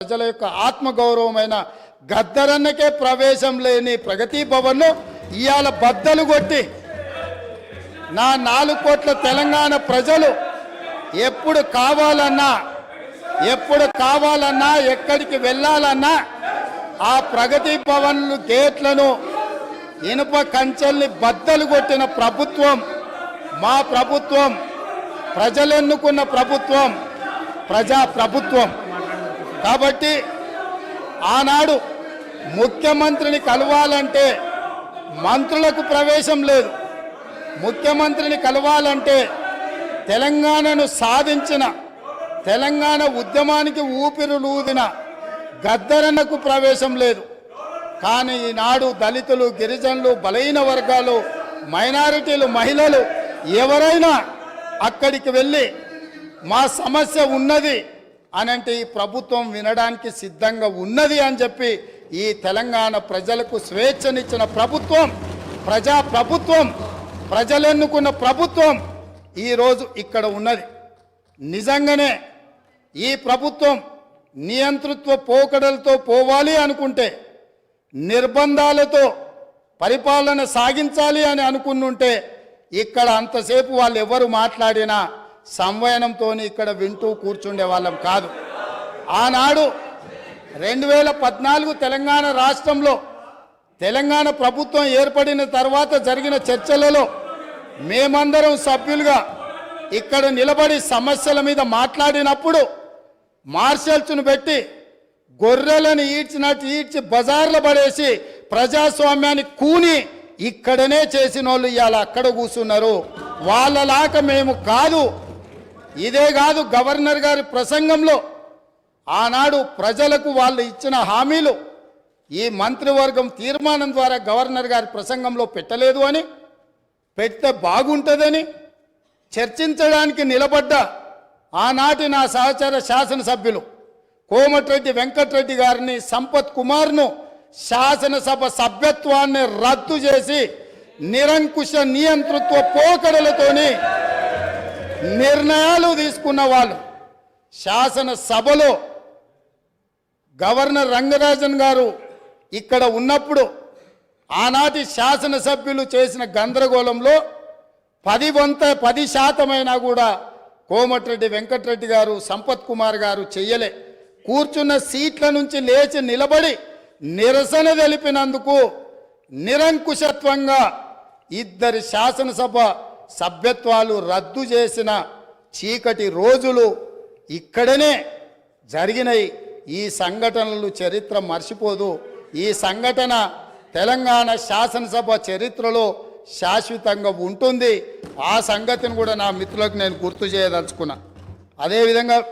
ప్రజల యొక్క ఆత్మగౌరవమైన గద్దరన్నకే ప్రవేశం లేని ప్రగతి భవన్ను ఇవాళ బద్దలు కొట్టి నా నాలుగు కోట్ల తెలంగాణ ప్రజలు ఎప్పుడు కావాలన్నా ఎప్పుడు కావాలన్నా ఎక్కడికి వెళ్ళాలన్నా ఆ ప్రగతి భవన్లు గేట్లను ఇనుప కంచెల్ని బద్దలు కొట్టిన ప్రభుత్వం మా ప్రభుత్వం ప్రజలెన్నుకున్న ప్రభుత్వం ప్రజా ప్రభుత్వం కాబట్టి ఆనాడు ముఖ్యమంత్రిని కలవాలంటే మంత్రులకు ప్రవేశం లేదు. ముఖ్యమంత్రిని కలవాలంటే తెలంగాణను సాధించిన తెలంగాణ ఉద్యమానికి ఊపిరులూదిన గద్దరన్నకు ప్రవేశం లేదు. కానీ ఈనాడు దళితులు గిరిజనులు బలహీన వర్గాలు మైనారిటీలు మహిళలు ఎవరైనా అక్కడికి వెళ్ళి మా సమస్య ఉన్నది అనంటే ఈ ప్రభుత్వం వినడానికి సిద్ధంగా ఉన్నది అని చెప్పి ఈ తెలంగాణ ప్రజలకు స్వేచ్ఛనిచ్చిన ప్రభుత్వం ప్రజా ప్రభుత్వం ప్రజలెన్నుకున్న ప్రభుత్వం ఈరోజు ఇక్కడ ఉన్నది. నిజంగానే ఈ ప్రభుత్వం నియంతృత్వ పోకడలతో పోవాలి అనుకుంటే నిర్బంధాలతో పరిపాలన సాగించాలి అని అనుకున్నుంటే ఇక్కడ అంతసేపు వాళ్ళు ఎవరు మాట్లాడినా సంవయనంతో ఇక్కడ వింటూ కూర్చుండే వాళ్ళం కాదు. ఆనాడు రెండు వేల పద్నాలుగు తెలంగాణ రాష్ట్రంలో తెలంగాణ ప్రభుత్వం ఏర్పడిన తర్వాత జరిగిన చర్చలలో మేమందరం సభ్యులుగా ఇక్కడ నిలబడి సమస్యల మీద మాట్లాడినప్పుడు మార్షల్స్ను పెట్టి గొర్రెలను ఈడ్చినట్టు ఈడ్చి బజార్లు పడేసి ప్రజాస్వామ్యాన్ని కూని ఇక్కడనే చేసిన వాళ్ళు ఇవాళ అక్కడ కూర్చున్నారు. వాళ్ళలాక మేము కాదు. ఇదే కాదు గవర్నర్ గారి ప్రసంగంలో ఆనాడు ప్రజలకు వాళ్ళు ఇచ్చిన హామీలు ఈ మంత్రివర్గం తీర్మానం ద్వారా గవర్నర్ గారి ప్రసంగంలో పెట్టలేదు అని పెడితే బాగుంటుందని చర్చించడానికి నిలబడ్డ ఆనాటి నా సహచర శాసనసభ్యులు కోమటిరెడ్డి వెంకటరెడ్డి గారిని సంపత్ కుమార్ను శాసనసభ సభ్యత్వాన్ని రద్దు చేసి నిరంకుశ నియంతృత్వ పోకడలతోని నిర్ణయాలు తీసుకున్న వాళ్ళు శాసనసభలో గవర్నర్ రంగరాజన్ గారు ఇక్కడ ఉన్నప్పుడు ఆనాటి శాసనసభ్యులు చేసిన గందరగోళంలో పది వంత పది శాతమైనా కూడా కోమటిరెడ్డి వెంకటరెడ్డి గారు సంపత్ కుమార్ గారు చెయ్యలే. కూర్చున్న సీట్ల నుంచి లేచి నిలబడి నిరసన తెలిపినందుకు నిరంకుశత్వంగా ఇద్దరి శాసనసభ సభ్యత్వాలు రద్దు చేసిన చీకటి రోజులు ఇక్కడనే జరిగినాయి. ఈ సంఘటనలు చరిత్ర మర్చిపోదు. ఈ సంఘటన తెలంగాణ శాసనసభ చరిత్రలో శాశ్వతంగా ఉంటుంది. ఆ సంగతిని కూడా నా మిత్రులకు నేను గుర్తు చేయదలుచుకున్నా. అదేవిధంగా